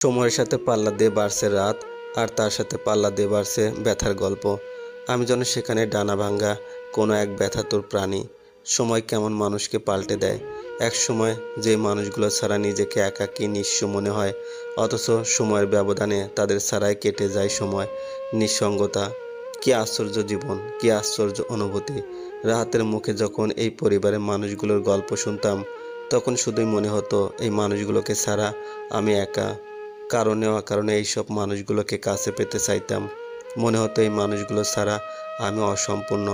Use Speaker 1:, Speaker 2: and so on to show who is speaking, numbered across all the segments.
Speaker 1: সময়ের সাথে পাল্লা দিয়ে বাড়ছে রাত, আর তার সাথে পাল্লা দিয়ে বাড়ছে ব্যথার গল্প। আমি যেন সেখানে ডানা ভাঙ্গা কোনো এক ব্যথাতুর প্রাণী। সময় কেমন মানুষকে পাল্টে দেয়। এক সময় যে মানুষগুলো ছাড়া নিজেকে একাকী নিঃস্ব মনে হয়, অথচ সময়ের ব্যবধানে তাদের ছাড়াই কেটে যায় সময়। নিঃসঙ্গতা, কি আশ্চর্য জীবন, কি আশ্চর্য অনুভূতি। রাহাতের মুখে যখন এই পরিবারের মানুষগুলোর গল্প শুনতাম, তখন শুধুই মনে হতো, এই মানুষগুলোকে ছাড়া আমি একা। কারণে অকারণে এইসব মানুষগুলোকে কাছে পেতে চাইতাম। মনে হতো এই মানুষগুলো ছাড়া আমি অসম্পূর্ণ।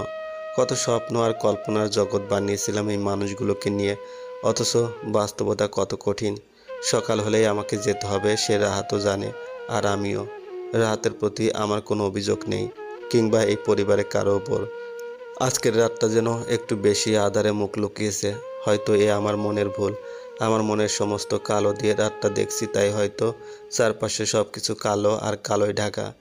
Speaker 1: কত স্বপ্ন আর কল্পনার জগৎ বানিয়েছিলাম এই মানুষগুলোকে নিয়ে। অথচ বাস্তবতা কত কঠিন। সকাল হলেই আমাকে যেতে হবে, সে রাহাতও জানে, আর আমিও। রাহাতের প্রতি আমার কোনো অভিযোগ নেই, কিংবা এই পরিবারের কারও ওপর। আজকের রাতটা যেন একটু বেশি আধারে মুখ লুকিয়েছে, হয়তো এ আমার মনের ভুল। আমার মনের সমস্ত কালো দিয়ে রাতটা দেখছি, তাই হয়তো চারপাশে সব কিছু কালো আর কালোয় ঢাকা।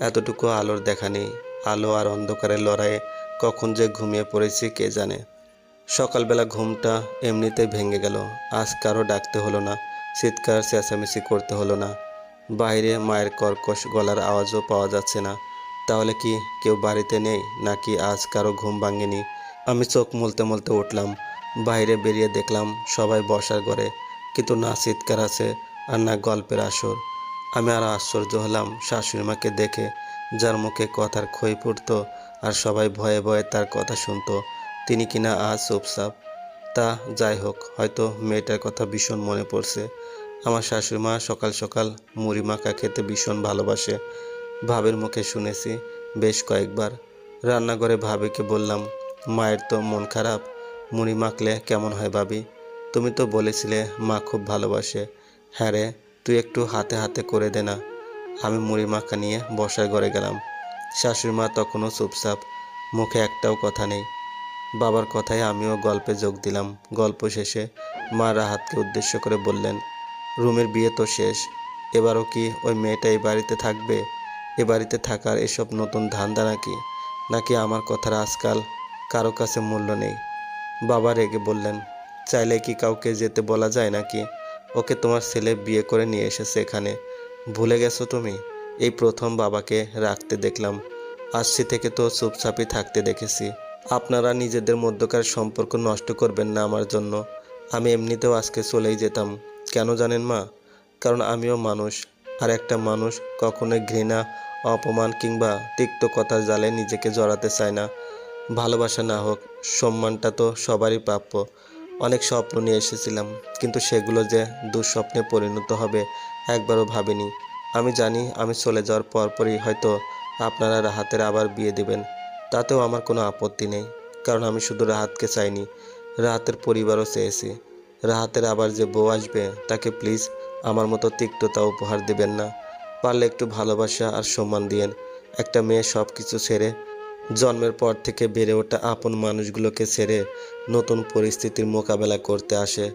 Speaker 1: এতটুকু আলোর দেখা নেই। আলো আর অন্ধকারের লড়াইয়ে কখন যে ঘুমিয়ে পড়েছি, কে জানে? সকালবেলা ঘুমটা এমনিতেই ভেঙে গেল। আজ কারও ডাকতে হলো না, চিৎকার, চেঁচামেচি করতে হলো না। বাইরে মায়ের কর্কশ গলার আওয়াজও পাওয়া যাচ্ছে না। তাহলে কি কেউ বাড়িতে নেই, নাকি আজ কারও ঘুম ভাঙেনি? আমি চোখ মলতে মলতে উঠলাম। বাইরে বেরিয়ে দেখলাম সবাই বসার ঘরে, কিন্তু না চিৎকার আছে আর না গল্পের আসর। আমি আর আশ্চর্য হলাম শাশুড়ি মাকে দেখে, যার মুখে কথার ক্ষয় পড়তো আর সবাই ভয়ে ভয়ে তার কথা শুনতো, তিনি কিনা আজ চুপচাপ। তা যাই হোক, হয়তো মেয়েটার কথা ভীষণ মনে পড়ছে। আমার শাশুড়ি মা সকাল সকাল মুড়ি মাখা খেতে ভীষণ ভালোবাসে। ভাবের মুখে শুনেছি বেশ কয়েকবার। রান্নাঘরে ভাবিকে বললাম, মায়ের তো মন খারাপ মুড়ি মাখলে কেমন হয় ভাবি? তুমি তো বলেছিলে মা খুব ভালোবাসে। হ্যাঁ রে, তুই একটু হাতে হাতে করে দে না। আমি মুড়ি মাখা নিয়ে বসার ঘরে গেলাম। শাশুড়ি মা তখনও চুপচাপ, মুখে একটাও কথা নেই। বাবার কথায় আমিও গল্পে যোগ দিলাম। গল্প শেষে মা রাহাতকে উদ্দেশ্য করে বললেন, রুমের বিয়ে তো শেষ, এবারও কি ওই মেয়েটা এই বাড়িতে থাকবে? এ বাড়িতে থাকার এসব নতুন ধান্দা নাকি? নাকি আমার কথার আজকাল কারও কাছে মূল্য নেই? বাবা রেগে বললেন, চাইলে কি কাউকে যেতে বলা যায় নাকি? ওকে তোমার ছেলে বিয়ে করে নিয়ে এসেছে এখানে। ভুলে গেছো তুমি? এই প্রথম বাবাকে রাখতে দেখলাম। আসছি থেকে তো চুপচাপই থাকতে দেখেছি। আপনারা নিজেদের মধ্যকার সম্পর্ক নষ্ট করবেন না আমার জন্য। আমি এমনিতেও আজকে চলেই যেতাম। কেন জানেন মা? কারণ আমিও মানুষ। আর একটা মানুষ কখনোই ঘৃণা, অপমান কিংবা তিক্তকতার জালে নিজেকে জড়াতে চায় না। ভালোবাসা না হোক, সম্মানটা তো সবারই প্রাপ্য। অনেক স্বপ্ন নিয়ে এসেছিলাম, কিন্তু সেগুলো যে দুঃস্বপ্নে পরিণত হবে, একবারও ভাবিনি। আমি জানি আমি চলে যাওয়ার পরপরই হয়তো আপনারা রাহাতের আবার বিয়ে দেবেন। তাতেও আমার কোনো আপত্তি নেই, কারণ আমি শুধু রাহাতকে চাইনি, রাহাতের পরিবারও চেয়েছি। রাহাতের আবার যে বউ আসবে, তাকে প্লিজ আমার মতো তিক্ততা উপহার দেবেন না। পারলে একটু ভালোবাসা আর সম্মান দিয়েন। একটা মেয়ে সব কিছু ছেড়ে জন্মের পর থেকে বেড়ে ওঠা আপন মানুষগুলোকে ছেড়ে নতুন পরিস্থিতির মোকাবেলা করতে আসে।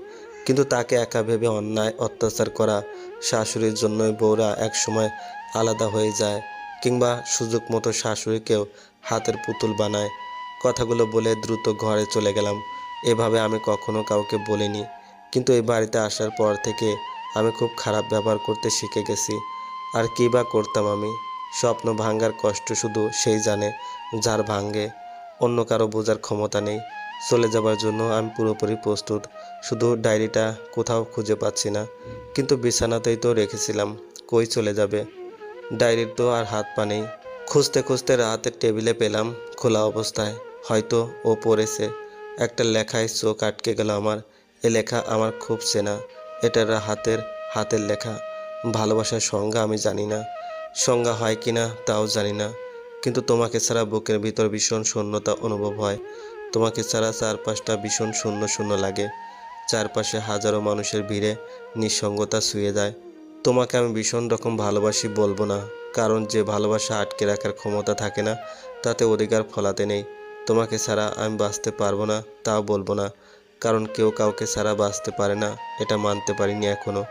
Speaker 1: কিন্তু তাকে একা ভেবে অন্যায়, অত্যাচার করা শাশুড়ির জন্যই বউরা একসময় আলাদা হয়ে যায় কিংবা সুযোগ মতো শাশুড়িকেও হাতের পুতুল বানায়। কথাগুলো বলে দ্রুত ঘরে চলে গেলাম। এভাবে আমি কখনো কাউকে বলিনি। কিন্তু এই বাড়িতে আসার পর থেকে আমি খুব খারাপ ব্যবহার করতে শিখে গেছি। আর কী বা করতাম আমি? স্বপ্ন ভাঙ্গার কষ্ট শুধু সেই জানে, যার ভাঙ্গে অন্য কারও বোঝার ক্ষমতা নেই। চলে যাবার জন্য আমি পুরোপুরি প্রস্তুত। শুধু ডায়েরিটা কোথাও খুঁজে পাচ্ছি না। কিন্তু বিছানাতেই তো রেখেছিলাম। কই চলে যাবে? ডায়েরির তো আর হাত পা নেই। খুঁজতে খুঁজতে রাতের টেবিলে পেলাম খোলা অবস্থায়। হয়তো ও পড়েছে। একটা লেখায় চোখ আটকে গেল আমার। এ লেখা আমার খুব চেনা। এটার হাতের হাতের লেখা। ভালোবাসার সংজ্ঞা আমি জানি না। সংজ্ঞা হয় কি না তাও জানি না। কিন্তু তোমাকে ছাড়া বুকের ভিতর ভীষণ শূন্যতা অনুভব হয়। তোমাকে ছাড়া চারপাশটা ভীষণ শূন্য শূন্য লাগে। চারপাশে হাজারো মানুষের ভিড়ে নিঃসঙ্গতা শুয়ে যায়। তোমাকে আমি ভীষণ রকম ভালোবাসি বলব না। কারণ যে ভালোবাসা আটকে রাখার ক্ষমতা থাকে না, তাতে অধিকার ফলাতে নেই। তোমাকে ছাড়া আমি বাঁচতে পারব না, তাও বলব না। কারণ কেউ কাউকে ছাড়া বাঁচতে পারে না, এটা মানতে পারিনি এখনও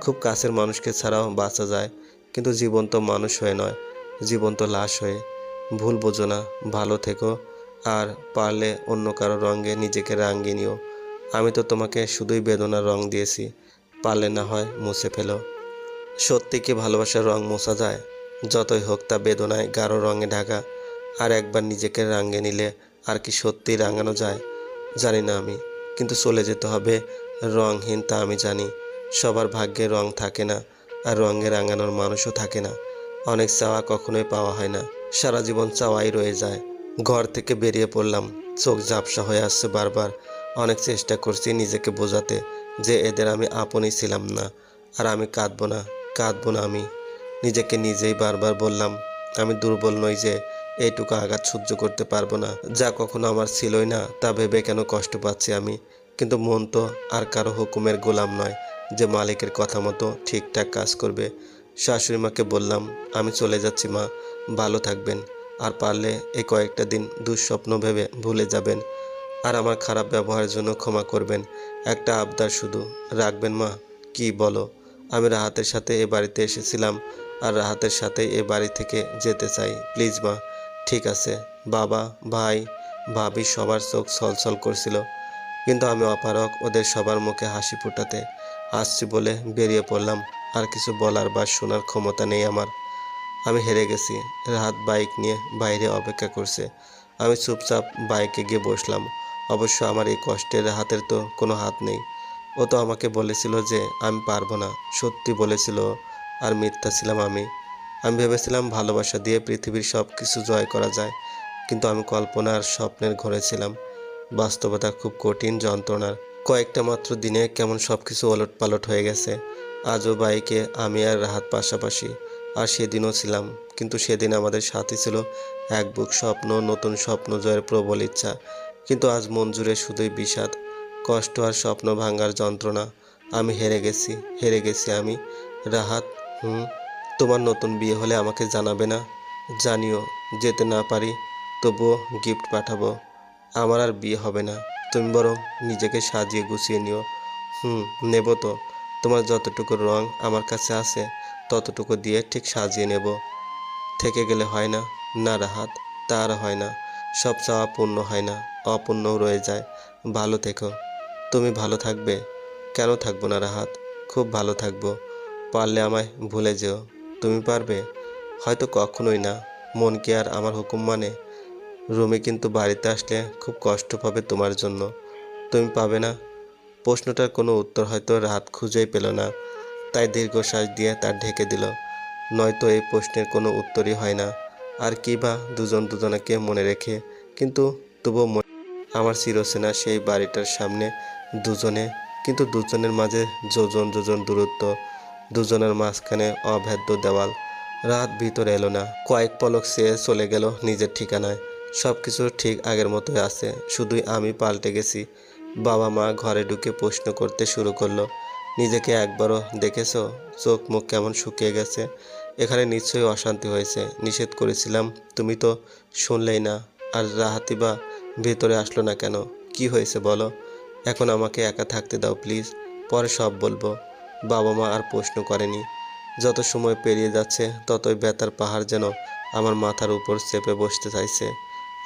Speaker 1: খুব কাছের মানুষকে ছাড়াও বাঁচা যায়। কিন্তু জীবন্ত মানুষ হয়ে নয়, জীবন্ত লাশ হয়ে। ভুল বোঝো না, ভালো থেকো, আর পারলে অন্য কারও রঙে নিজেকে রাঙিয়ে নিও। আমি তো তোমাকে শুধুই বেদনার রং দিয়েছি, পারলে না হয় মুছে ফেলো। সত্যি কি ভালোবাসার রং মোছা যায়? যতই হোক তা বেদনায় গাঢ় রঙে ঢাকা, আর একবার নিজেকে রাঙিয়ে নিলে আর কি সত্যি রাঙানো যায়? জানি না আমি, কিন্তু চলে যেতে হবে রংহীন তা আমি জানি। সবার ভাগ্যে রং থাকে না আর রঙে রাঙানোর মানুষও থাকে না। অনেক চাওয়া কখনোই পাওয়া হয় না। সারা জীবন চাওয়াই রয়ে যায়। ঘর থেকে বেরিয়ে পড়লাম। চোখ ঝাপসা হয়ে আসছে বারবার। অনেক চেষ্টা করছি নিজেকে বোঝাতে যে এদের আমি আপনই ছিলাম না। আর আমি কাঁদবো না কাঁদবো না আমি। নিজেকে নিজেই বারবার বললাম, আমি দুর্বল নই যে এইটুকু আঘাত সহ্য করতে পারব না। যা কখনো আমার ছিলই না, তা ভেবে কেন কষ্ট পাচ্ছি আমি? কিন্তু মন তো আর কারও হুকুমের গোলাম নয়। যে মালিকের কথা মতো ঠিকঠাক কাজ করবে। শাশুড়ি মাকে বললাম, আমি চলে যাচ্ছি মা, ভালো থাকবেন। আর পারলে এই কয়েকটা দিন দুঃস্বপ্ন ভেবে ভুলে যাবেন। আর আমার খারাপ ব্যবহারের জন্য ক্ষমা করবেন। একটা আবদার শুধু, রাখবেন মা, কি বলো? আমি রাহাতের সাথে এ বাড়িতে এসেছিলাম, আর রাহাতের সাথে এ বাড়ি থেকে যেতে চাই। প্লিজ মা, ঠিক আছে। বাবা, ভাই, ভাবি সবার চোখ ছলছল করছিল। কিন্তু আমি অপারক ওদের সবার মুখে হাসি ফোটাতে আসছি বলে বেরিয়ে পড়লাম। আর কিছু বলার বা শোনার ক্ষমতা নেই আমার। আমি হেরে গেছি। রাহাত বাইক নিয়ে বাইরে অপেক্ষা করছে। আমি চুপচাপ বাইকে গিয়ে বসলাম। অবশ্য আমার এই কষ্টের হাতের তো কোনো হাত নেই। ও তো আমাকে বলেছিল যে আমি পারব না। সত্যি বলেছিল। আর মিথ্যা ছিলাম আমি। আমি ভেবেছিলাম ভালোবাসা দিয়ে পৃথিবীর সব কিছু জয় করা যায়। কিন্তু আমি কল্পনা আর স্বপ্নের ঘরে ছিলাম। বাস্তবতা খুব কঠিন, যন্ত্রণার। কয়েকটা মাত্র দিনে কেমন সব কিছু ওলট পালট হয়ে গেছে। আজও বাইকে আমি আর রাহাত পাশাপাশি, আর সেদিনও ছিলাম। কিন্তু সেদিন আমাদের সাথে ছিল এক বুক স্বপ্ন, নতুন স্বপ্ন, জয়ের প্রবল ইচ্ছা। কিন্তু আজ জুড়ে শুধুই বিষাদ, কষ্ট আর স্বপ্ন ভাঙার যন্ত্রণা। আমি হেরে গেছি হেরে গেছি আমি। রাহাত, হুম, তোমার নতুন বিয়ে হলে আমাকে জানাবে না? জানিও, যেতে না পারি, তবুও গিফট পাঠাবো। আমার আর বিয়ে হবে না। তুমি বরং নিজেকে সাজিয়ে গুছিয়ে নিও। হুম, নেব তো। তোমার যতটুকু রং আমার কাছে আছে, ততটুকু দিয়ে ঠিক সাজিয়ে নেব। থেকে গেলে হয় না না রাহাত তার হয় না। সব চাওয়া পূর্ণ হয় না, অপূর্ণও রয়ে যায়। ভালো থেকো। তুমি ভালো থাকবে। কেন থাকব না রাহাত? খুব ভালো থাকব। পারলে আমায় ভুলে যেও। তুমি পারবে? হয়তো কখনোই না। মন কি আর আমার হুকুম মানে? রুমি কিন্তু বাড়িতে আসলে খুব কষ্ট পাবে তোমার জন্য। তুমি পাবে না। প্রশ্নটার কোনো উত্তর হয়তো রাত খুঁজেই পেল না। তাই দীর্ঘশ্বাস দিয়ে তার ঢেকে দিল। নয়তো এই প্রশ্নের কোনো উত্তরই হয় না। আর কি বা দুজন দুজনাকে মনে রেখে কিন্তু তবুও আমার চিরসেনা সেই বাড়িটার সামনে দুজনে, কিন্তু দুজনের মাঝে যোজন যোজন দূরত্ব, দুজনের মাঝখানে অভেদ্য দেওয়াল। রাত ভিতরে এলো না। কয়েক পলক সে চলে গেল নিজের ঠিকানায়। সব কিছু ঠিক আগের মতোই আছে। শুধুই আমি পাল্টে গেছি। বাবা মা ঘরে ঢুকে প্রশ্ন করতে শুরু করল, নিজেকে একবারও দেখেছ? চোখ মুখ কেমন শুকিয়ে গেছে? এখানে নিশ্চয়ই অশান্তি হয়েছে। নিষেধ করেছিলাম, তুমি তো শুনলেই না, আর রাহাতি বা ভেতরে আসলো না কেন? কি হয়েছে বলো? এখন আমাকে একা থাকতে দাও প্লিজ, পরে সব বলব। বাবা মা আর প্রশ্ন করেনি। যত সময় পেরিয়ে যাচ্ছে, ততই ব্যথার পাহাড় যেন আমার মাথার উপর চেপে বসতে চাইছে।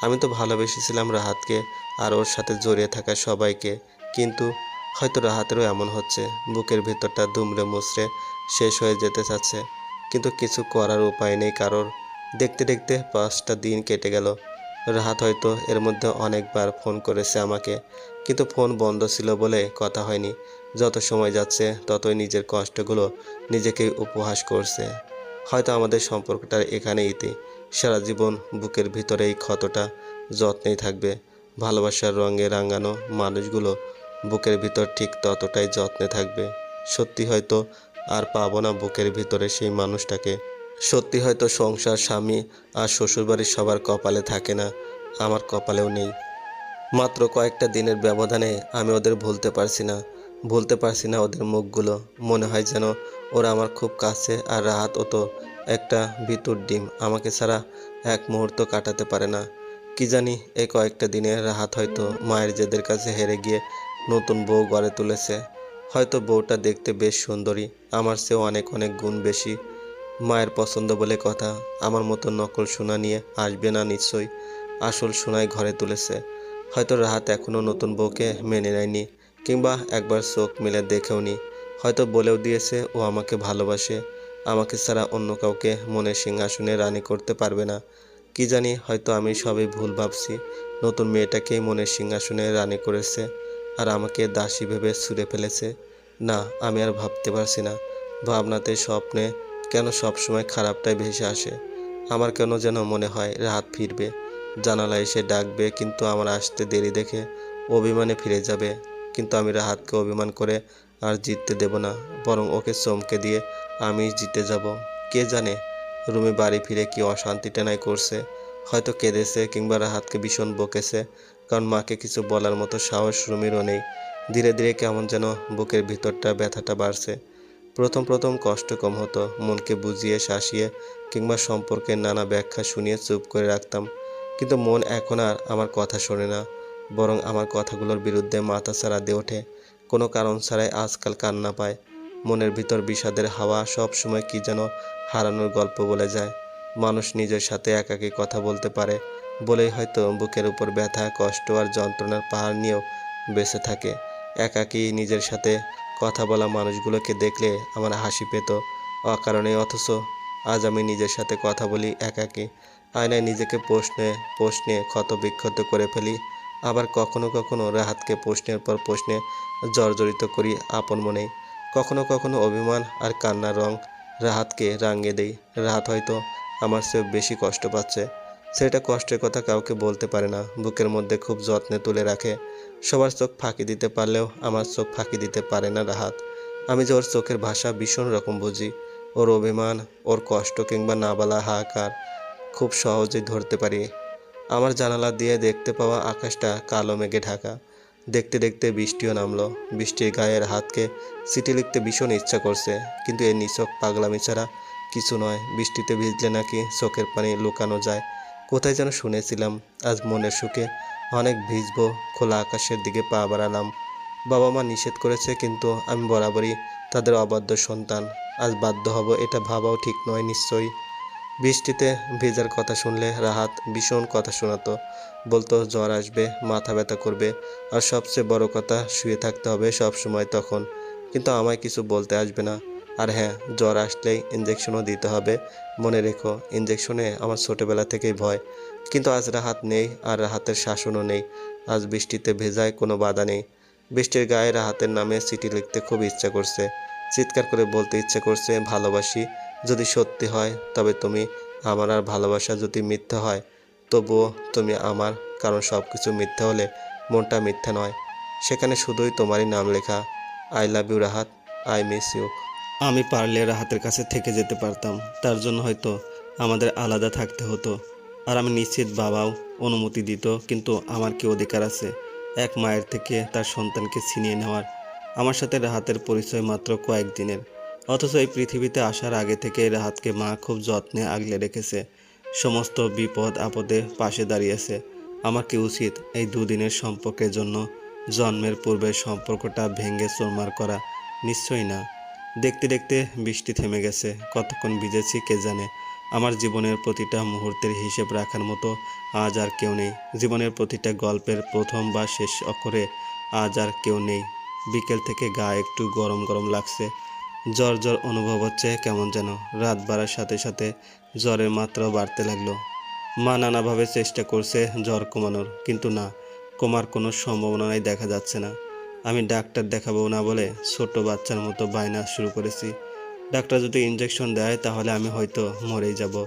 Speaker 1: আমি তো ভালোবেসেছিলাম রাহাতকে আর ওর সাথে জড়িয়ে থাকা সবাইকে, কিন্তু হয়তো রাহাতেরও এমন হচ্ছে, বুকের ভেতরটা দুমড়ে মুচড়ে শেষ হয়ে যেতে চাচ্ছে, কিন্তু কিছু করার উপায় নেই কারোর। দেখতে দেখতে পাঁচটা দিন কেটে গেল। রাহাত হয়তো এর মধ্যে অনেকবার ফোন করেছে আমাকে, কিন্তু ফোন বন্ধ ছিল বলে কথা হয়নি। যত সময় যাচ্ছে, ততই নিজের কষ্টগুলো নিজেকেই উপহাস করছে। হয়তো আমাদের সম্পর্কটা এখানেই ইতি। সারা জীবন বুকের ভিতরে এই ক্ষতটা যত্নেই থাকবে। ভালোবাসার রঙে রাঙানো মানুষগুলো বুকের ভিতর ঠিক ততটাই যত্নে থাকবে। সত্যি হয়তো আর পাবো না বুকের ভিতরে সেই মানুষটাকে। সত্যি হয়তো সংসার, স্বামী আর শ্বশুরবাড়ির সবার কপালে থাকে না, আমার কপালেও নেই। মাত্র কয়েকটা দিনের ব্যবধানে আমি ওদের ভুলতে পারছি না, ভুলতে পারছি না ওদের মুখগুলো। মনে হয় যেন ওরা আমার খুব কাছে আর রাহাত তো একটা ভিতর ডিম। আমাকে ছাড়া এক মুহূর্ত কাটাতে পারে না। কি জানি এই কয়েকটা দিনে রাহাত হয়তো মায়ের জেদের কাছে হেরে গিয়ে নতুন বউ গড়ে তুলেছে। হয়তো বউটা দেখতে বেশ সুন্দরী, আমার চেয়েও অনেক অনেক গুণ বেশি। মায়ের পছন্দ বলে কথা, আমার মতো নকল সোনা নিয়ে আসবে না নিশ্চয়ই। আসল সোনায় ঘরে তুলেছে। হয়তো রাহাত এখনও নতুন বউকে মেনে নেয়নি, কিংবা একবার চোখ মেলে দেখেও নি হয়তো বলেও দিয়েছে, ও আমাকে ভালোবাসে। আমাকে ছাড়া অন্য কাউকে মনের সিংহাসনে রানী করতে পারবে না। কি জানি, হয়তো আমি সবই ভুল ভাবছি। নতুন মেয়েটাকেই মনের সিংহাসনে রানী করেছে আর আমাকে দাসী ভেবে ছুঁড়ে ফেলেছে। না, আমি আর ভাবতে পারছি না। ভাবনাতে স্বপ্নে কেন সবসময় খারাপটাই ভেসে আসে। আমার কেন যেন মনে হয় রাত ফিরবে। জানালা এসে ডাকবে, কিন্তু আমার আসতে দেরি দেখে অভিমানে ফিরে যাবে। কিন্তু আমি রাহাতকে অভিমান করে আর জিততে দেব না, বরং ওকে চমকে দিয়ে আমি জিতে যাব। কে জানে, রুমে বাড়ি ফিরে কি অশান্তি টেনাই করছে। হয়তো কেঁদেছে কিংবা রাহাতকে ভীষণ বকেছে, কারণ মাকে কিছু বলার মতো সাহস রুমিরও নেই। ধীরে ধীরে কেমন যেন বুকের ভিতরটা ব্যথাটা বাড়ছে। প্রথম প্রথম কষ্ট কম হতো, মনকে বুঝিয়ে, শাসিয়ে কিংবা সম্পর্কের নানা ব্যাখ্যা শুনিয়ে চুপ করে রাখতাম। কিন্তু মন এখন আর আমার কথা শোনে না, বরং আমার কথাগুলোর বিরুদ্ধে মাথা ছাড়া দিয়ে ওঠে। কোনো কারণ ছাড়াই আজকাল কান্না পায়। মনের ভিতর বিষাদের হাওয়া সব সময় কি যেন হারানোর গল্প বলে যায়। মানুষ নিজের সাথে একাকী কথা বলতে পারে, বলেই হয়তো বুকের উপর ব্যথা, কষ্ট আর যন্ত্রণার পাহাড় নিয়েও বেঁচে থাকে। একাকী নিজের সাথে কথা বলা মানুষগুলোকে দেখলে আমার হাসি পেত অকারণে, অথচ আজ আমি নিজের সাথে কথা বলি একাকী। আয়নায় নিজেকে প্রশ্নে প্রশ্নে ক্ষত বিক্ষত করে ফেলি, আবার কখনো কখনো রাহাতকে প্রশ্নের পর প্রশ্নে জর্জরিত করি আপন মনে কখনো কখনো অভিমান আর কান্নার রং রাহাতকে রাঙিয়ে দেই। রাহাত হয়তো আমার চেয়ে বেশি কষ্ট পাচ্ছে। সেটা কষ্টের কথা কাউকে বলতে পারে না। বুকের মধ্যে খুব যত্নে তুলে রাখে। সবার চোখ ফাঁকি দিতে পারলেও আমার চোখ ফাঁকি দিতে পারে না রাহাত। আমি যে ওর চোখের ভাষা ভীষণ রকম বুঝি। ওর অভিমান, ওর কষ্ট কিংবা না বলা হাহাকার খুব সহজেই ধরতে পারি। আমার জানালা দিয়ে দেখতে পাওয়া আকাশটা কালো মেঘে ঢাকা। দেখতে দেখতে বৃষ্টিও নামলো। বৃষ্টির গায়ের হাতকে চিঠি লিখতে ভীষণ ইচ্ছা করছে, কিন্তু এর নিছক পাগলামি ছাড়া কিছু নয়। বৃষ্টিতে ভিজলে নাকি চোখের পানি লুকানো যায়। কোথায় যেন শুনেছিলাম, আজ মনের সুখে অনেক ভিজবো, খোলা আকাশের দিকে পা বাড়ালাম। বাবা মা নিষেধ করেছে, কিন্তু আমি বরাবরই তাদের অবাধ্য সন্তান। আজ বাধ্য হব, এটা ভাবাও ঠিক নয়, নিশ্চয়ই। বৃষ্টিতে ভেজার কথা শুনলে রাহাত ভীষণ কথা শোনাতো। বলতো, জ্বর আসবে, মাথা ব্যথা করবে, আর সবচেয়ে বড় কথা, শুয়ে থাকতে হবে সব সময় তখন। কিন্তু আমায় কিছু বলতে আসবে না। আর হ্যাঁ জ্বর আসলেই ইঞ্জেকশনও দিতে হবে। মনে রেখো ইঞ্জেকশনে আমার ছোটোবেলা থেকেই ভয়। কিন্তু আজ রাহাত নেই, আর রাহাতের শাসনও নেই। আজ বৃষ্টিতে ভেজায় কোনো বাধা নেই। বৃষ্টির গায়ে রাহাতের নামে চিঠি লিখতে খুব ইচ্ছা করছে। চিৎকার করে বলতে ইচ্ছে করছে, ভালোবাসি যদি সত্যি হয়, তবে তুমি আমার আর ভালোবাসা যদি মিথ্যা হয়, তবুও তুমি আমার, কারণ সব কিছু মিথ্যা হলে মনটা মিথ্যা নয়। সেখানে শুধুই তোমারই নাম লেখা I love you Rahat I miss you আমি পারলে রাহাতের কাছে থেকে যেতে পারতাম, তার জন্য হয়তো আমাদের আলাদা থাকতে হতো। আর আমি নিশ্চিত বাবাও অনুমতি দিত, কিন্তু আমার কি অধিকার আছে? এক মায়ের থেকে তার সন্তানকে ছিনিয়ে নেওয়ার। আমার সাথে রাহাতের পরিচয় মাত্র কয়েকদিনের। অথচ এই পৃথিবীতে আসার আগে থেকে রাহাতকে মা খুব যত্নে আগলে রেখেছে। সমস্ত বিপদ আপদে পাশে দাঁড়িয়েছে। আমার কি উচিত এই দুদিনের সম্পর্কের জন্য জন্মের পূর্বের সম্পর্কটা ভেঙে চোরমার করা? নিশ্চয়ই না। দেখতে দেখতে বৃষ্টি থেমে গেছে। কতক্ষণ ভিজেছি কে জানে? আমার জীবনের প্রতিটা মুহূর্তের হিসেব রাখার মতো আজ আর কেউ নেই। জীবনের প্রতিটা গল্পের প্রথম বা শেষ অক্ষরে আজ আর কেউ নেই। বিকেল থেকে গা একটু গরম গরম লাগছে। জ্বর জ্বর অনুভব হচ্ছে কেমন যেন। রাত বাড়ার সাথে সাথে জ্বরের মাত্রাও বাড়তে লাগল। মা নানাভাবে চেষ্টা করছে জ্বর কমানোর, কিন্তু না, কমার কোনো সম্ভাবনাই দেখা যাচ্ছে না। আমি ডাক্তার দেখাবো না বলে ছোট বাচ্চার মতো বায়না শুরু করেছি। ডাক্তার যদি ইঞ্জেকশন দেয়, তাহলে আমি হয়তো মরেই যাব।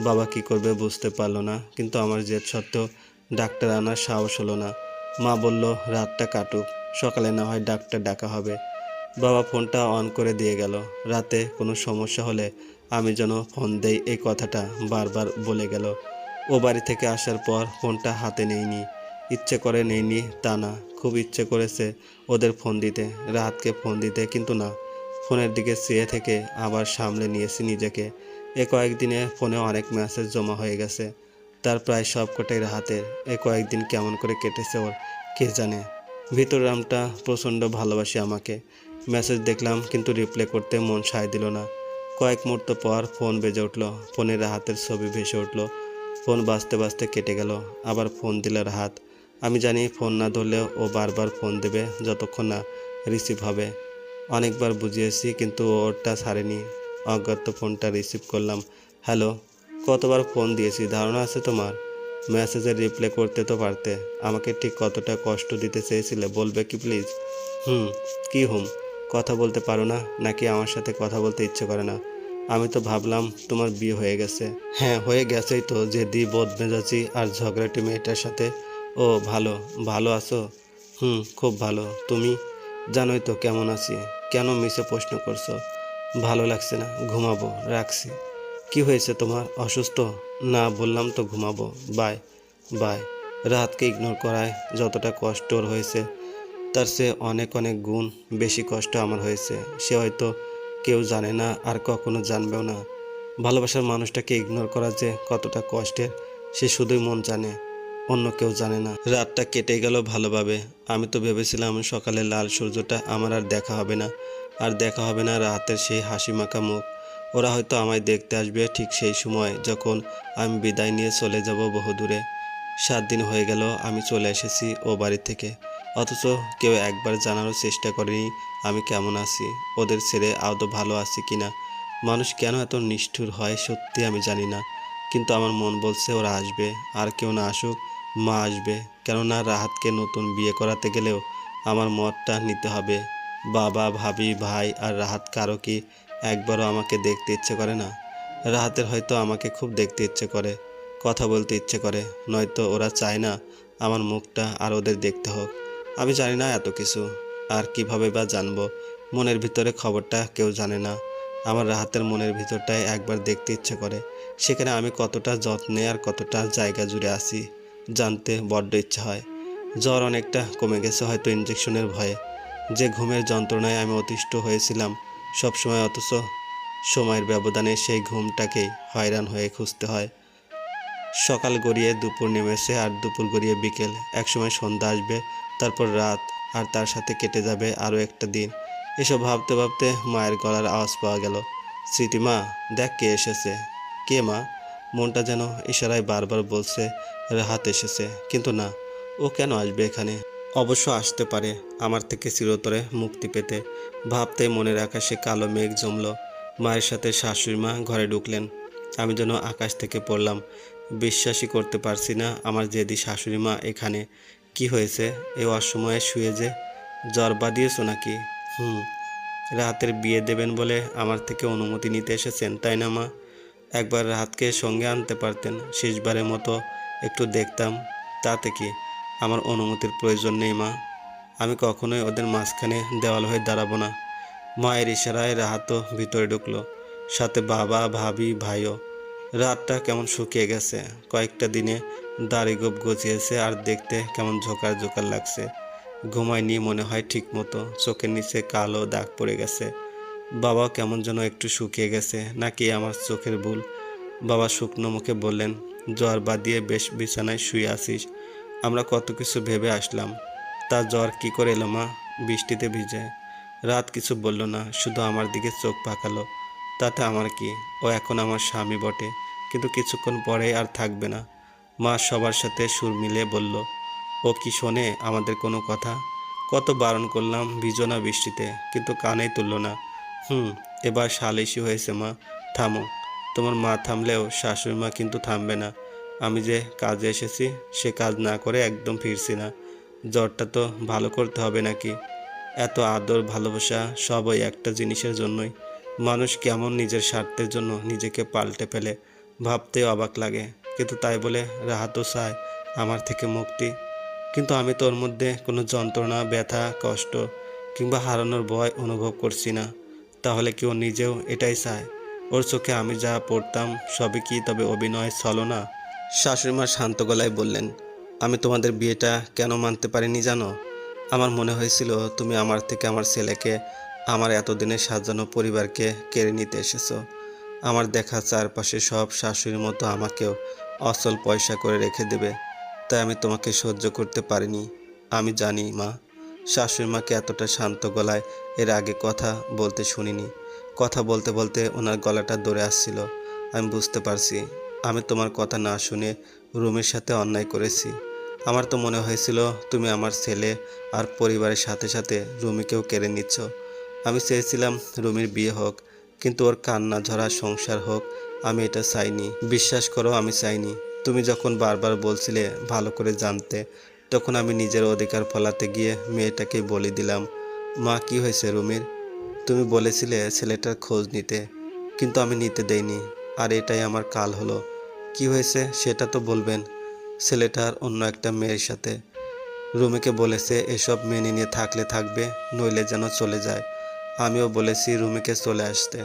Speaker 1: বাবা কি করবে বুঝতে পারল না, কিন্তু আমার জেদ সত্ত্বেও ডাক্তার আনার সাহস হলো না। মা বলল, রাতটা কাটুক। সকালে না হয় ডাক্তার ডাকা হবে। বাবা ফোনটা অন করে দিয়ে গেল। রাতে কোনো সমস্যা হলে আমি যেন ফোন দেই এই কথাটা বারবার বলে গেল। ও বাড়ি থেকে আসার পর ফোনটা হাতে নেইনি। ইচ্ছে করে নেইনি তা না, খুব ইচ্ছে করেছে ওদের ফোন দিতে, রাহাতকে ফোন দিতে, কিন্তু না। ফোনের দিকে চেয়ে থেকে আবার সামলে নিয়েছি নিজেকে। এ কয়েকদিনে ফোনে অনেক মেসেজ জমা হয়ে গেছে। তার প্রায় সব কটাই রাহাতের। এ কয়েকদিন কেমন করে কেটেছে ওর, কে জানে? ভিতর রামটা প্রচণ্ড ভালোবাসে আমাকে। মেসেজ দেখলাম, কিন্তু রিপ্লাই করতে মন সায় দিল না। কয়েক মুহূর্ত পর ফোন বেজে উঠল। ফোনের রাহাতের ছবি ভেসে উঠল। ফোন বাঁচতে বাজতে কেটে গেল। আবার ফোন দিল রাহাত আমি জানি ফোন না ধরলেও ও বারবার ফোন দেবে, যতক্ষণ না রিসিভ হবে। অনেকবার বুঝিয়েছি, কিন্তু ওরটা ছাড়েনি। অজ্ঞাত ফোনটা রিসিভ করলাম। হ্যালো কতবার ফোন দিয়েছি? ধারণা আছে তোমার? মেসেজের রিপ্লে করতে তো পারতে। আমাকে ঠিক কতটা কষ্ট দিতে চেয়েছিলে, বলবে কি প্লিজ হুম, কি হুম? কথা বলতে পারো না, নাকি আমার সাথে কথা বলতে ইচ্ছে করে না? আমি তো ভাবলাম তোমার বিয়ে হয়ে গেছে। হ্যাঁ হয়ে গেছেই তো, যে দি বদমেজাজি আর ঝগড়াটি মেয়েটার সাথে। ও, ভালো ভালো আছো? হুম, খুব ভালো। তুমি? জানোই তো কেমন আছি। কেন মিসে প্রশ্ন করছ? ভালো লাগছে না, ঘুমাবো, রাখছি। কি হয়েছে তোমার? অসুস্থ? না, বললাম তো ঘুমাবো। Bye bye. রাতকে ইগনোর করায় যতটা কষ্টর হয়েছে। তার সে অনেক অনেক গুণ বেশি কষ্ট আমার হয়েছে। সে হয়তো কেউ জানে না আর কখনো জানবেও না। ভালোবাসার মানুষটাকে ইগনোর করা যে কতটা কষ্টের, সে শুধুই মন জানে, অন্য কেউ জানে না। রাতটা কেটে গেল ভালোভাবে। আমি তো ভেবেছিলাম সকালে লাল সূর্যটা আমার আর দেখা হবে না, আর দেখা হবে না রাতের সেই হাসি মাখা মুখ। ওরা হয়তো আমায় দেখতে আসবে ঠিক সেই সময় যখন আমি বিদায় নিয়ে চলে যাব বহুদূরে। সাত দিন হয়ে গেল, আমি চলে এসেছি ও বাড়ি থেকে। অথচ কেউ একবার জানারও চেষ্টা করেনি, আমি কেমন আছি? ওদের ছেড়ে আদৌ ভালো আছি কি না? মানুষ কেন এত নিষ্ঠুর হয় সত্যি আমি জানি না। কিন্তু আমার মন বলছে ওরা আসবে, আর কেউ না আসুক, মা আসবে। কেননা রাহাতকে নতুন বিয়ে করাতে গেলেও আমার মতটা নিতে হবে। বাবা, ভাবি, ভাই আর রাহাত কারও কি একবারও আমাকে দেখতে ইচ্ছে করে না? রাহাতের হয়তো আমাকে খুব দেখতে ইচ্ছে করে, কথা বলতে ইচ্ছে করে। নয়তো ওরা চায় না আমার মুখটা আর ওদের দেখতে হোক। আমি জানি না এত কিছু। আর কীভাবে বা জানব? মনের ভিতরে খবরটা কেউ জানে না। আমার রাহাতের মনের ভিতরটায় একবার দেখতে ইচ্ছে করে, সেখানে আমি কতটা যত্নে আর কতটা জায়গা জুড়ে আছি, জানতে বড্ড ইচ্ছা হয়। জ্বর অনেকটা কমে গেছে হয়তো ইঞ্জেকশনের ভয়ে। যে ঘুমের যন্ত্রণায় আমি অতিষ্ঠ হয়েছিলাম, সবসময় অথচ সময়ের ব্যবধানে সেই ঘুমটাকেই হয়রান হয়ে খুঁজতে হয়। সকাল গড়িয়ে দুপুর নেমেছে আর দুপুর গড়িয়ে বিকেল। একসময় সন্ধ্যা আসবে তারপর রাত আর তার সাথে কেটে যাবে আরও একটা দিন। এসব ভাবতে ভাবতে মায়ের গলার আওয়াজ পাওয়া গেল। স্মৃতিমা দেখ কে এসেছে। কে মা? মনটা যেন ইশারায় বারবার বলছে রাহাত এসেছে। কিন্তু না, ও কেন আসবে এখানে? অবশ্য আসতে পারে আমার থেকে চিরতরে মুক্তি পেতে। ভাবতে মনের আকাশে কালো মেঘ জমল। মায়ের সাথে শাশুড়ি মা ঘরে ঢুকলেন। আমি যেন আকাশ থেকে পড়লাম। বিশ্বাসই করতে পারছি না আমার জেদি শাশুড়ি মা এখানে। কি হয়েছে? এই অসময়ে শুয়ে যে জ্বর বাঁধিয়েছো নাকি? হুম রাতের বিয়ে দেবেন বলে আমার থেকে অনুমতি নিতে এসেছেন, তাই না মা? একবার রাতকে সঙ্গে আনতে পারতেন, শেষবারের মতো একটু দেখতাম। তাতে কি? আমার অনুমতির প্রয়োজন নেই মা। আমি কখনোই ওদের মাঝখানে দেওয়াল হয়ে দাঁড়াবো না। মায়ের ইশারায় রাহাতও ভিতরে ঢুকলো, সাথে বাবা, ভাবি, ভাইও। রাতটা কেমন শুকিয়ে গেছে। কয়েকটা দিনে দাড়ি গোপ গজিয়েছে আর দেখতে কেমন ঝোকার ঝোকার লাগছে। ঘুমায়নি মনে হয় ঠিক মতো চোখের নিচে কালো দাগ পড়ে গেছে। বাবা কেমন যেন একটু শুকিয়ে গেছে, নাকি আমার চোখের ভুল? বাবা শুকনো মুখে বললেন, জ্বর বাদিয়ে বেশ বিছানায় শুয়ে আসিস আমরা কত কিছু ভেবে আসলাম। তা জ্বর কি করে এলো মা? বৃষ্টিতে ভিজে। রাত কিছু বলল না, শুধু আমার দিকে চোখ পাকালো। তাতে আমার কি? ও এখন আমার স্বামী বটে, কিন্তু কিছুক্ষণ পরে আর থাকবে না। মা সবার সাথে সুর মিলে বলল, ও কি শোনে আমাদের কোনো কথা? কত বারণ করলাম ভিজনা বৃষ্টিতে, কিন্তু কানেই তুললো না। হুম, এবার সালিশি হয়েছে মা, থামো। তোমার মা থামলেও শাশুড়ি মা কিন্তু থামবে না। আমি যে কাজে এসেছি, সে কাজ না করে একদম ফিরছি না। জ্বরটা তো ভালো করতে হবে নাকি? এত আদর ভালোবাসা সব ওই একটা জিনিসের জন্যই। মানুষ কেমন নিজের স্বার্থের জন্য নিজেকে পাল্টে ফেলে ভাবতেও অবাক লাগে। কিন্তু তাই বলে রাহাতও চায় আমার থেকে মুক্তি। কিন্তু আমি তোর মধ্যে কোনো যন্ত্রণা, ব্যথা, কষ্ট কিংবা হারানোর ভয় অনুভব করছি না। তাহলে কি ও নিজেও এটাই চায়? ওর চোখে আমি যা পড়তাম সবই কি তবে অভিনয় ছলনা? শাশুড়িমা শান্ত গলায় বললেন, আমি তোমাদের বিয়েটা কেন মানতে পারিনি জানো? আমার মনে হয়েছিল তুমি আমার থেকে আমার ছেলেকে, আমার এতদিনের সাজানো পরিবারকে কেড়ে নিতে এসেছ। আমার দেখা চারপাশে সব শাশুড়ির মতো আমাকেও অচল পয়সা করে রেখে দেবে। তাই আমি তোমাকে সহ্য করতে পারিনি। আমি জানি, মা। শাশুড়ি মাকে এতটা শান্ত গলায় এর আগে কথা বলতে শুনিনি। কথা বলতে বলতে ওনার গলাটা দৌড়ে আসছিল। আমি বুঝতে পারছি। আমি তোমার কথা না শুনে রুমের সাথে অন্যায় করেছি। আমার তো মনে হয়েছিল তুমি আমার ছেলে আর পরিবারের সাথে সাথে রুমিকেও কেড়ে নিচ্ছ। আমি চেয়েছিলাম রুমির বিয়ে হোক। কিন্তু ওর কান্না, ঝরা সংসার হোক, আমি এটা চাইনি। বিশ্বাস করো, আমি চাইনি। তুমি যখন বারবার বলছিলে ভালো করে জানতে, তখন আমি নিজের অধিকার ফলাতে গিয়ে মেয়েটাকে বলে দিলাম, মা, কি হয়েছে রুমির? তুমি বলেছিলে ছেলেটার খোঁজ নিতে, কিন্তু আমি নিতে দেইনি। আর এটাই আমার কাল হলো। কি হয়েছে সেটা তো বলবেন, ছেলেটার অন্য একটা মেয়ের সাথে। রুমিকে বলেছে, এসব মেনে নিয়ে থাকলে থাকবে, নইলে যেন চলে যায়। আমিও বলেছি রুমিকে চলে আসতে,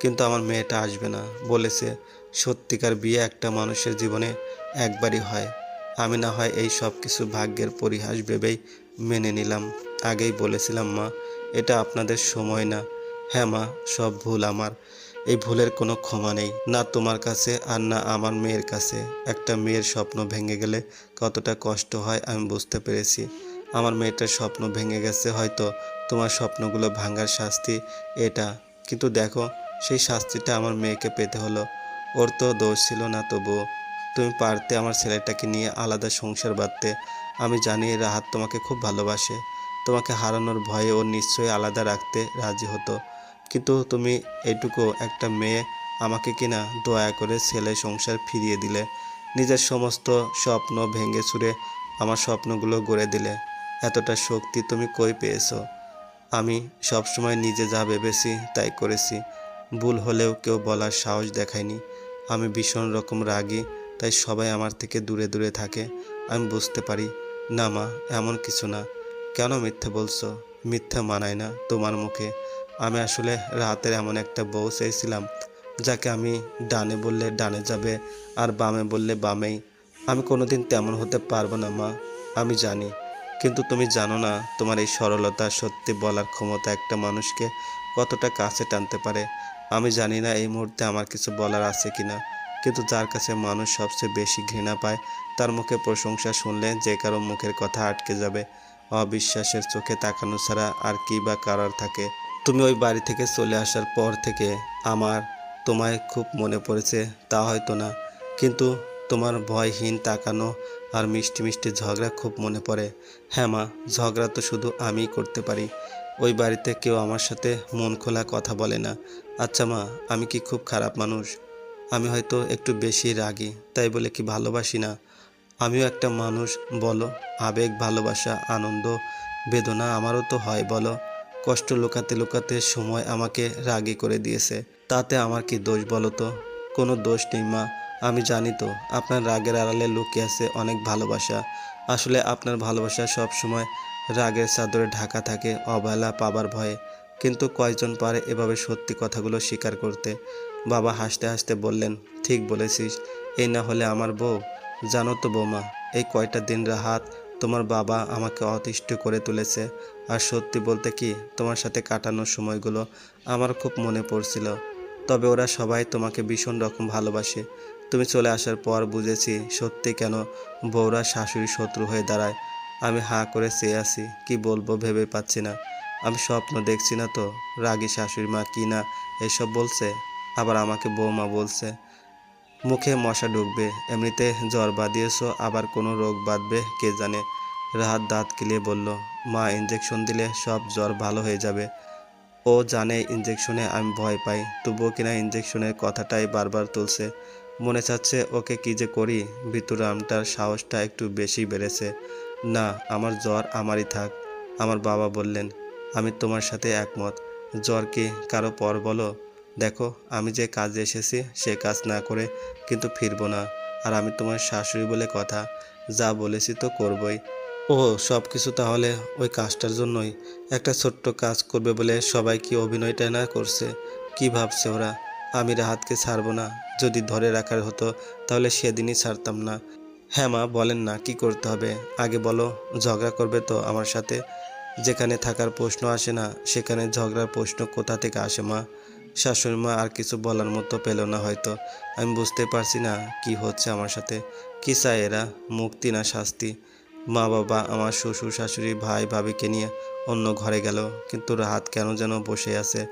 Speaker 1: কিন্তু আমার মেয়েটা আসবে না। বলেছে, সত্যিকার বিয়ে একটা মানুষের জীবনে একবারই হয়। আমি না হয় এই সব কিছু ভাগ্যের পরিহাস ভেবেই মেনে নিলাম। আগেই বলেছিলাম, মা, এটা আপনাদের সময় না। হ্যাঁ মা, সব ভুল আমার। এই ভুলের কোনো ক্ষমা নেই। না তোমার কাছে আর না আমার মেয়ের কাছে। একটা মেয়ের স্বপ্ন ভেঙে গেলে কতটা কষ্ট হয় আমি বুঝতে পেরেছি। আমার মেয়েটার স্বপ্ন ভেঙে গেছে, হয়তো তোমার স্বপ্নগুলো ভাঙার শাস্তি এটা। কিন্তু দেখো, সেই শাস্তিটা আমার মেয়েকে পেতে হলো। ওর তো দোষ ছিল না তবুও। তুমি পারতে আমার ছেলেটাকে নিয়ে আলাদা সংসার বাঁধতে। আমি জানি রাহাত তোমাকে খুব ভালোবাসে। তোমাকে হারানোর ভয়ে ও নিশ্চয়ই আলাদা রাখতে রাজি হতো। কিন্তু তুমি এইটুকু একটা মেয়ে, আমাকে কিনা দয়া করে ছেলে সংসার ফিরিয়ে দিলে। নিজের সমস্ত স্বপ্ন ভেঙে চুরে আমার স্বপ্নগুলো গড়ে দিলে। এতটা শক্তি তুমি কই পেয়েছ? আমি সবসময় নিজে যা ভেবেছি তাই করেছি। ভুল হলেও কেউ বলার সাহস দেখায়নি। আমি ভীষণ রকম রাগী, তাই সবাই আমার থেকে দূরে দূরে থাকে। আমি বুঝতে পারি, না মা, এমন কিছু না। কেন মিথ্যে বলছো? মিথ্যা মানায় না তোমার মুখে। আমি আসলে রাতের এমন একটা বউ চেয়েছিলাম, যাকে আমি ডানে বললে ডানে যাবে আর বামে বললে বামেই। আমি কোনোদিন তেমন হতে পারব না মা, আমি জানি। কিন্তু তুমি জানো না, তোমার এই সরলতা সত্যি বলার ক্ষমতা একটা মানুষকে কতটা কাছে টানতে পারে। আমি জানি না এই মুহূর্তে আমার কিছু বলার আছে কিনা, কিন্তু যার কাছে মানুষ সবচেয়ে বেশি ঘৃণা পায়, তার মুখে প্রশংসা শুনলে যে কারও মুখের কথা আটকে যাবে। অবিশ্বাসের চোখে তাকানো ছাড়া আর কি বা কারার থাকে। তুমি ওই বাড়ি থেকে চলে আসার পর থেকে আমার তোমায় খুব মনে পড়েছে, তা হয়তো না। কিন্তু তোমার ভয়হীন তাকানো আর মিষ্টি মিষ্টি ঝগড়া খুব মনে পড়ে। হ্যাঁ মা, ঝগড়া তো শুধু আমিই করতে পারি। ওই বাড়িতে কেউ আমার সাথে মন খোলা কথা বলে না। আচ্ছা মা, আমি কি খুব খারাপ মানুষ? আমি হয়তো একটু বেশি রাগী, তাই বলে কি ভালোবাসি না? আমিও একটা মানুষ, বলো। আবেগ, ভালোবাসা, আনন্দ, বেদনা আমারও তো হয়, বলো। কষ্ট লুকাতে লুকাতে সময় আমাকে রাগী করে দিয়েছে। তাতে আমার কি দোষ বলো তো? কোনো দোষ নেই মা। আমি জানি তো, আপনার রাগের আড়ালে লুকিয়ে আছে অনেক ভালোবাসা। আসলে আপনার ভালোবাসা সব সময় রাগের চাদরে ঢাকা থাকে, অবহেলা, পাবার ভয়ে। কিন্তু কয়জন পারে এভাবে সত্যি কথাগুলো স্বীকার করতে। বাবা হাসতে হাসতে বললেন, ঠিক বলেছিস, এই না হলে আমার বউ? জানো তো বৌমা, এই কয়টা দিন রাহাত তোমার বাবা আমাকে অতিষ্ঠ করে তুলেছে। আর সত্যি বলতে কি, তোমার সাথে কাটানোর সময়গুলো আমার খুব মনে পড়ছিল। তবে ওরা সবাই তোমাকে ভীষণ রকম ভালোবাসে। তুমি চলে আসার পর বুঝেছি সত্যি কেন বউরা শাশুড়ি শত্রু হয়ে দাঁড়ায়। আমি হা করে চেয়ে আছি, কি বলব ভেবে পাচ্ছি না। আমি স্বপ্ন দেখছি না তো, রাগী শাশুড়ি মা কি না এসব বলছে? আবার আমাকে বৌমা বলছে, মুখে মশা ঢুকবে, এমনিতে জ্বর বাঁধিয়েছো, আবার কোনো রোগ বাঁধবে, কে জানে? রাহাত দাঁত কিলিয়ে বলল, মা ইঞ্জেকশন দিলে সব জ্বর ভালো হয়ে যাবে। ও জানে ইঞ্জেকশনে আমি ভয় পাই, তবুও কিনা ইঞ্জেকশনের কথাটাই বারবার তুলছে। মনে চাচ্ছে ওকে কি যে করি? ভিতুরামটার সাহসটা একটু বেশি বেড়েছে। না, আমার জ্বর আমারই থাক। আমার বাবা বললেন, আমি তোমার সাথে একমত। জ্বর কি কারও পর বলো? দেখো, আমি যে কাজে এসেছি, সে কাজ না করে কিন্তু ফিরবো না। আর আমি তোমার শাশুড়ি বলে কথা, যা বলেছি তো করবই। ও সব কিছু তাহলে ওই কাজটার জন্যই। একটা ছোট্ট কাজ করবে বলে সবাই কি অভিনয়টা না করছে? কি ভাবছে ওরা? আমি রাহাতকে ছাড়বো না। যদি ধরে রাখার হতো, তাহলে সেদিনই ছাড়তাম না। হ্যাঁ মা, বলেন না, কি করতে হবে? আগে বলো, ঝগড়া করবে তো আমার সাথে? যেখানে থাকার প্রশ্ন আসে না, সেখানে ঝগড়ার প্রশ্ন কোথা থেকে আসে মা? শাশুড়ি মা আর কিছু বলার মতো পেল না হয়তো। আমি বুঝতে পারছি না, কি হচ্ছে আমার সাথে? কি চায় এরা? মুক্তি না শাস্তি? মা বাবা, আমার শ্বশুর শাশুড়ি, ভাই, ভাবিকে নিয়ে অন্য ঘরে গেল, কিন্তু রাহাত কেন যেন বসে আছে?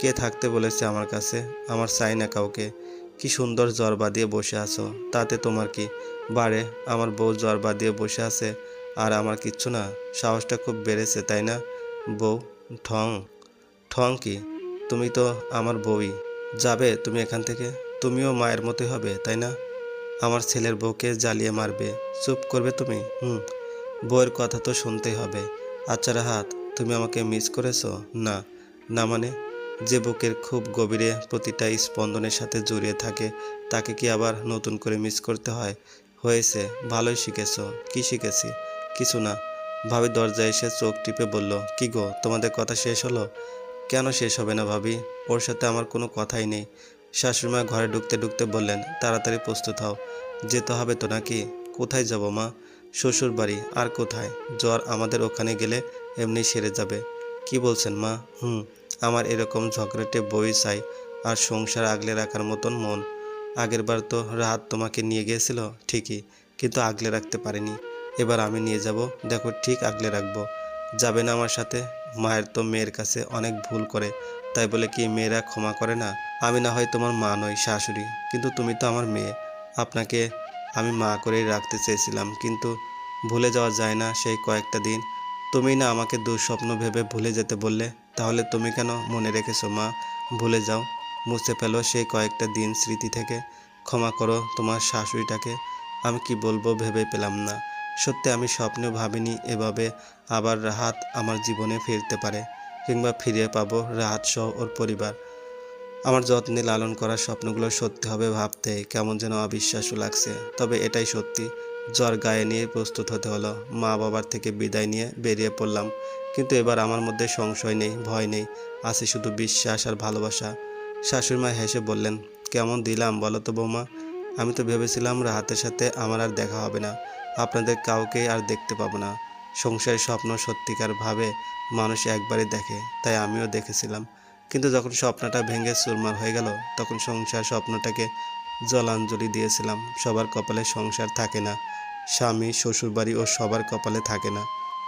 Speaker 1: কে থাকতে বলেছে আমার কাছে? আমার চাই না কাউকে। কি সুন্দর জ্বর বাঁধিয়ে বসে আছো? তাতে তোমার কি বারে আমার বউ জ্বর বাঁধিয়ে বসে আছে আর আমার কিচ্ছু না। সাহসটা খুব বেড়েছে, তাই না? বউ, ঠং। ঠং কি? তুমি তো আমার বউই। যাবে তুমি এখান থেকে? তুমিও মায়ের মতোই হবে, তাই না? আমার ছেলের বউকে জ্বালিয়ে মারবে। চুপ করবে তুমি? হুম। বউয়ের কথা তো শুনতেই হবে। আচ্ছা রাহাত, তুমি আমাকে মিস করেছ? না। না মানে? যে বুকের খুব গভীরে প্রতিটা স্পন্দনের সাথে জড়িয়ে থাকে, তাকে কি আবার নতুন করে মিস করতে হয়? হয়েছে, ভালোই শিখেছো। কি শিখেছি? কিছু না। ভাবি দরজায় এসে চোখ টিপে বলল, কি গো, তোমাদের কথা শেষ হলো? কেন শেষ হবে না ভাবি? ওর সাথে আমার কোনো কথাই নেই। শাশুড়িমা ঘরে ঢুকতে ঢুকতে বললেন, তাড়াতাড়ি প্রস্তুত হও। যেতে হবে তো নাকি? কোথায় যাব মা? শ্বশুর বাড়ি। আর কোথায়? জ্বর আমাদের ওখানে গেলে এমনি সেরে যাবে। কি বলছেন মা? হুম। আমার এরকম ঝগড়াটে বই চাই আর সংসার আগলে রাখার মতন মন। আগেরবার তো রাত তোমাকে নিয়ে গিয়েছিল, ঠিকই, কিন্তু আগলে রাখতে পারিনি। এবার আমি নিয়ে যাব, দেখো ঠিক আগলে রাখব। যাবে না আমার সাথে? মায়ের তো মেয়ের কাছে অনেক ভুল করে, তাই বলে কি মেয়েরা ক্ষমা করে না? আমি না হয় তোমার মা নই, শাশুড়ি, কিন্তু তুমি তো আমার মেয়ে। আপনাকে আমি মা করেই রাখতে চেয়েছিলাম, কিন্তু ভুলে যাওয়া যায় না সেই কয়েকটা দিন। তুমি না আমাকে দুঃস্বপ্ন ভেবে ভুলে যেতে বললে? তাহলে তুমি কেন মনে রেখেছো, মা? ভুলে যাও। মুছে ফেলো সেই কয়েকটা দিন স্মৃতি থেকে। ক্ষমা করো তোমার শাশুড়িটাকে। আমি কি বলব ভেবে পেলাম না। সত্যি আমি স্বপ্নেও ভাবিনি এভাবে আবার রাহাত আমার জীবনে ফিরতে পারে কিংবা ফিরে পাবো রাহাত সহ ওর পরিবার। আমার যত্নে লালন করার স্বপ্নগুলো সত্যি হবে ভাবতে কেমন যেন অবিশ্বাসও লাগছে, তবে এটাই সত্যি। জ্বর গায়ে নিয়ে প্রস্তুত হতে হলো। মা বাবার থেকে বিদায় নিয়ে বেরিয়ে পড়লাম। কিন্তু এবার আমার মধ্যে সংশয় নেই, ভয় নেই। আছে শুধু বিশ্বাস আর ভালোবাসা। শাশুড়িমা হেসে বললেন, কেমন দিলাম বলো তো বৌমা। আমি তো ভেবেছিলাম রাহাতের সাথে আমার আর দেখা হবে না। আপনাদের কাউকেই আর দেখতে পাবো না। সংসারের স্বপ্ন সত্যিকার ভাবে মানুষ একবারই দেখে, তাই আমিও দেখেছিলাম। কিন্তু যখন স্বপ্নটা ভেঙে চুরমার হয়ে গেল, তখন সংসার স্বপ্নটাকে জলাঞ্জলি দিয়েছিলাম। সবার কপালে সংসার থাকে না। স্বামী, শ্বশুরবাড়ি ও সবার কপালে থাকে না।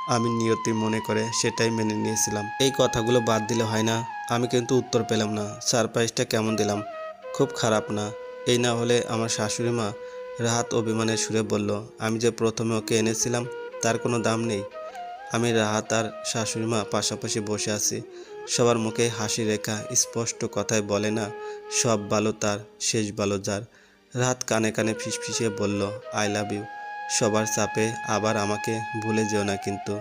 Speaker 1: আমি নিয়তি মনে করে সেটাই মেনে নিয়েছিলাম। এই কথাগুলো বাদ দিলে হয় না। আমি কিন্তু উত্তর পেলাম না। সারপ্রাইজটা কেমন দিলাম? খুব খারাপ না। এই না হলে আমার শাশুড়ি মা রাহাত অভিমানের সুরে বলল, আমি যে প্রথমে ওকে এনেছিলাম, তার কোনো দাম নেই। আমি রাহাত আর শাশুড়ি মা পাশাপাশি বসে আছি। সবার মুখে হাসি রেখা স্পষ্ট কথায় বলে না, সব ভালো তার, শেষ ভালো যার। রাত কানে কানে ফিসফিসে বলল আই লাভ ইউ সবার চাপে আবার আমাকে ভুলে যেও না কিন্তু।